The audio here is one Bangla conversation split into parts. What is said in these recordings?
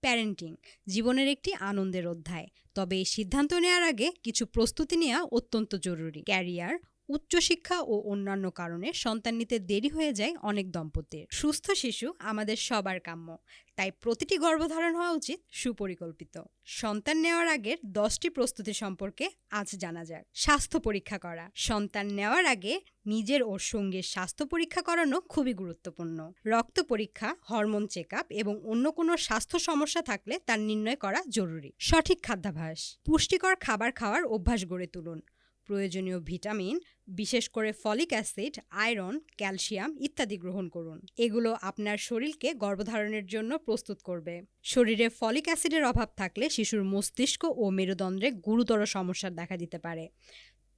প্যারেন্টিং জীবনের একটি আনন্দের অধ্যায়। তবে এই সিদ্ধান্ত নেওয়ার আগে কিছু প্রস্তুতি নেওয়া অত্যন্ত জরুরি। ক্যারিয়ার উচ্চশিক্ষা ও অন্যান্য কারণে সন্তান নিতে দেরি হয়ে যায় অনেক দম্পতির। সুস্থ শিশু আমাদের সবার কাম্য, তাই প্রতিটি গর্ভধারণ হওয়া উচিত সুপরিকল্পিত। সন্তান নেওয়ার আগের দশটি প্রস্তুতি সম্পর্কে আজ জানা যাক। স্বাস্থ্য পরীক্ষা করা। সন্তান নেওয়ার আগে নিজের ও সঙ্গীর স্বাস্থ্য পরীক্ষা করানো খুবই গুরুত্বপূর্ণ। রক্ত পরীক্ষা, হরমোন চেক এবং অন্য কোনো স্বাস্থ্য সমস্যা থাকলে তার নির্ণয় করা জরুরি। সঠিক খাদ্যাভ্যাস। পুষ্টিকর খাবার খাওয়ার অভ্যাস গড়ে তুলুন। প্রয়োজনীয় ভিটামিন, বিশেষ করে ফলিক অ্যাসিড, আয়রন, ক্যালসিয়াম ইত্যাদি গ্রহণ করুন। এগুলো আপনার শরীরকে গর্ভধারণের জন্য প্রস্তুত করবে। শরীরে ফলিক অ্যাসিডের অভাব থাকলে শিশুর মস্তিষ্ক ও মেরুদণ্ডে গুরুতর সমস্যা দেখা দিতে পারে।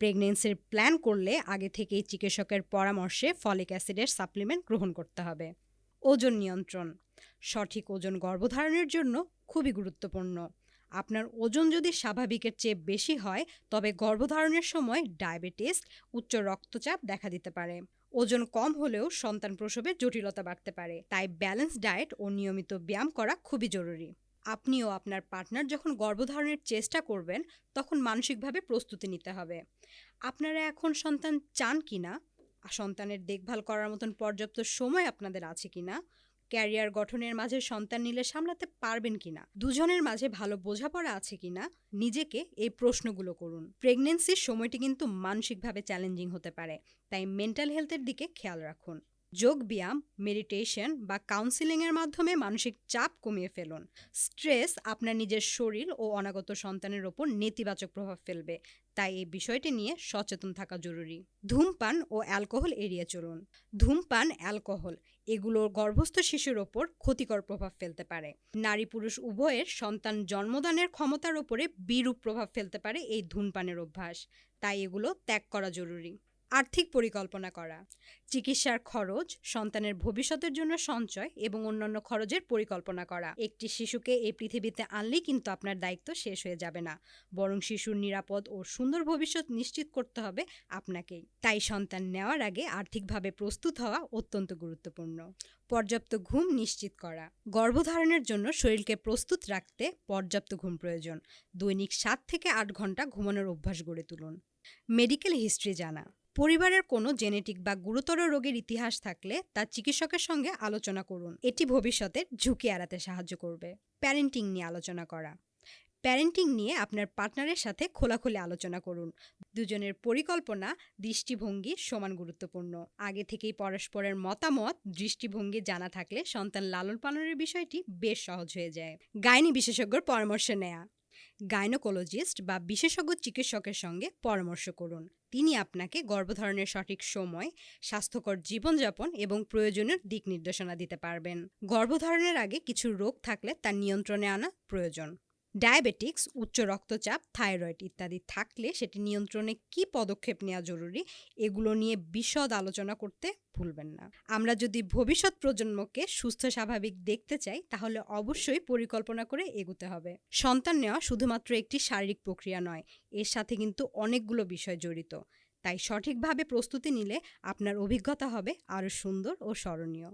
প্রেগনেন্সির প্ল্যান করলে আগে থেকেই চিকিৎসকের পরামর্শে ফলিক অ্যাসিডের সাপ্লিমেন্ট গ্রহণ করতে হবে। ওজন নিয়ন্ত্রণ। সঠিক ওজন গর্ভধারণের জন্য খুবই গুরুত্বপূর্ণ। আপনার ওজন যদি স্বাভাবিকের চেয়ে বেশি হয়, তবে গর্ভধারণের সময় ডায়াবেটিস, উচ্চ রক্তচাপ দেখা দিতে পারে। ওজন কম হলেও সন্তান প্রসবে জটিলতা বাড়তে পারে। তাই ব্যালেন্স ডায়েট ও নিয়মিত ব্যায়াম করা খুবই জরুরি। আপনিও আপনার পার্টনার যখন গর্ভধারণের চেষ্টা করবেন, তখন মানসিকভাবে প্রস্তুতি নিতে হবে। আপনারা এখন সন্তান চান কিনা? সন্তানের দেখভাল করার মতন পর্যাপ্ত সময় আপনাদের আছে কিনা? ক্যারিয়ার গঠনের মাঝে সন্তান নিলে সামলাতে পারবেন কিনা দুজনের মাঝে ভালো বোঝাপড়া আছে কিনা নিজেকে এই প্রশ্নগুলো করুন। প্রেগনেন্সির সময়টি কিন্তু মানসিকভাবে চ্যালেঞ্জিং হতে পারে। তাই মেন্টাল হেলথের দিকে খেয়াল রাখুন। যোগ ব্যায়াম মেডিটেশন বা কাউন্সিলিংয়ের মাধ্যমে মানসিক চাপ কমিয়ে ফেলুন। স্ট্রেস আপনার নিজের শরীর ও অনাগত সন্তানের ওপর নেতিবাচক প্রভাব ফেলবে। তাই এই বিষয়টি নিয়ে সচেতন থাকা জরুরি। ধূমপান ও অ্যালকোহল এড়িয়ে চলুন। ধূমপান অ্যালকোহল এগুলো গর্ভস্থ শিশুর ওপর ক্ষতিকর প্রভাব ফেলতে পারে। নারী পুরুষ উভয়ের সন্তান জন্মদানের ক্ষমতার ওপরে বিরূপ প্রভাব ফেলতে পারে এই ধূমপানের অভ্যাস। তাই এগুলো ত্যাগ করা জরুরি। আর্থিক পরিকল্পনা করা। চিকিৎসার খরচ, সন্তানের ভবিষ্যতের জন্য সঞ্চয় এবং অন্যান্য খরচের পরিকল্পনা করা। একটি শিশুকে এই পৃথিবীতে আনলেই কিন্তু আপনার দায়িত্ব শেষ হয়ে যাবে না। বরং শিশুর নিরাপদ ও সুন্দর ভবিষ্যৎ নিশ্চিত করতে হবে আপনাকেই। তাই সন্তান নেওয়ার আগে আর্থিকভাবে প্রস্তুত হওয়া অত্যন্ত গুরুত্বপূর্ণ। পর্যাপ্ত ঘুম নিশ্চিত করা। গর্ভধারণের জন্য শরীরকে প্রস্তুত রাখতে পর্যাপ্ত ঘুম প্রয়োজন। দৈনিক সাত থেকে আট ঘণ্টা ঘুমানোর অভ্যাস গড়ে তুলুন। মেডিকেল হিস্ট্রি জানা। পরিবারের কোনো জেনেটিক বা গুরুতর রোগের ইতিহাস থাকলে তা চিকিৎসকের সঙ্গে আলোচনা করুন। এটি ভবিষ্যতের ঝুঁকি এড়াতে সাহায্য করবে। প্যারেন্টিং নিয়ে আলোচনা করা। প্যারেন্টিং নিয়ে আপনার পার্টনারের সাথে খোলাখুলি আলোচনা করুন। দুজনের পরিকল্পনা দৃষ্টিভঙ্গি সমান গুরুত্বপূর্ণ। আগে থেকেই পরস্পরের মতামত দৃষ্টিভঙ্গি জানা থাকলে সন্তান লালন পালনের বিষয়টি বেশ সহজ হয়ে যায়। গাইনি বিশেষজ্ঞর পরামর্শ নেয়া। গাইনোকোলজিস্ট বা বিশেষজ্ঞ চিকিৎসকের সঙ্গে পরামর্শ করুন। তিনি আপনাকে গর্ভধারণের সঠিক সময়, স্বাস্থ্যকর জীবনযাপন এবং প্রয়োজনের দিক নির্দেশনা দিতে পারবেন। গর্ভধারণের আগে কিছু রোগ থাকলে তা নিয়ন্ত্রণে আনা প্রয়োজন। ডায়াবেটিক্স, উচ্চ রক্তচাপ, থাইরয়েড ইত্যাদি থাকলে সেটি নিয়ন্ত্রণে কি পদক্ষেপ নেওয়া জরুরি, এগুলো নিয়ে বিশদ আলোচনা করতে ভুলবেন না। আমরা যদি ভবিষ্যৎ প্রজন্মকে সুস্থ, স্বাভাবিক দেখতে চাই, তাহলে অবশ্যই পরিকল্পনা করে এগুতে হবে। সন্তান নেওয়া শুধুমাত্র একটি শারীরিক প্রক্রিয়া নয়, এর সাথে কিন্তু অনেকগুলো বিষয় জড়িত। তাই সঠিকভাবে প্রস্তুতি নিলে আপনার অভিজ্ঞতা হবে আরও সুন্দর ও স্মরণীয়।